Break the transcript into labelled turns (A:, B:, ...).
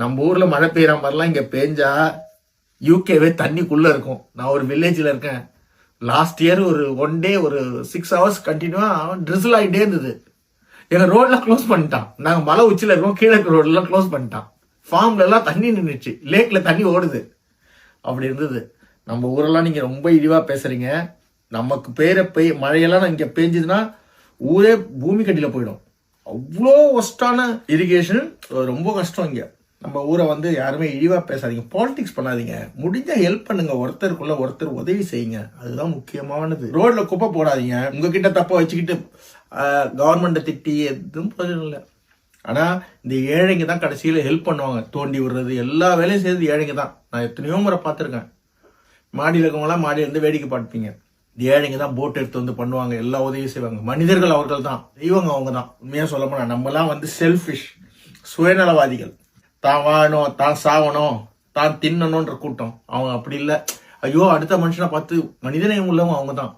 A: நம்ம ஊர்ல மழை பெய்யற மாதிரிலாம் இங்க பேஞ்சா யூகேவே தண்ணிக்குள்ள இருக்கும். நான் ஒரு வில்லேஜில் இருக்கேன். லாஸ்ட் இயர் ஒரு ஒன் டே ஒரு சிக்ஸ் ஹவர்ஸ் கண்டினியூவா ட்ரிசில் ஆகிட்டே இருந்தது. எங்க ரோட்லாம் க்ளோஸ் பண்ணிட்டான். நாங்க மலை உச்சில இருக்கோம் கீழே இருக்க ரோட்லாம் க்ளோஸ் பண்ணிட்டான். ஃபார்ம்ல எல்லாம் தண்ணி நின்றுச்சு லேக்ல தண்ணி ஓடுது. அப்படி இருந்தது. நம்ம ஊரெல்லாம் நீங்க ரொம்ப இழிவா பேசுறீங்க. நமக்கு பேரை பெய் மழையெல்லாம் இங்க பெஞ்சதுன்னா ஊரே பூமி கட்டில போயிடும். அவ்வளோ ஒஸ்டான இரிகேஷன் ரொம்ப கஷ்டம் இங்கே. நம்ம ஊரை வந்து யாருமே இழிவாக பேசாதீங்க. பாலிடிக்ஸ் பண்ணாதீங்க. முடிஞ்சால் ஹெல்ப் பண்ணுங்க. ஒருத்தருக்குள்ள ஒருத்தர் உதவி செய்யுங்க. அதுதான் முக்கியமானது. ரோட்ல குப்பை போடாதீங்க. உங்ககிட்ட தப்பை வச்சுக்கிட்டு கவர்மெண்ட்டை திட்டி எதுவும் பிரயோஜனம் இல்லை. ஆனால் இந்த ஏழைங்க தான் கடைசியில் ஹெல்ப் பண்ணுவாங்க. தோண்டி விடுறது எல்லா வேலையும் செய்யறது ஏழைங்க தான். நான் எத்தனையோ முறை பார்த்துருக்கேன். மாடியில் இருக்கவங்களாம் மாடியிலேருந்து வேடிக்கை பார்ப்பீங்க. இந்த ஏழைங்க தான் போட் எடுத்து வந்து பண்ணுவாங்க. எல்லா உதவியும் செய்வாங்க. மனிதர்கள் அவர்கள் தான். தெய்வங்க அவங்க தான். உண்மையாக சொல்ல போனால் நம்மலாம் வந்து செல்ஃபிஷ் சுயநலவாதிகள். தான் வாழணும் தான் சாவணும் தான் தின்னணுன்ற கூட்டம். அவங்க அப்படி இல்லை. ஐயோ அடுத்த மனுஷனை பார்த்து மனிதநேயம் உள்ளவங்க அவங்க தான்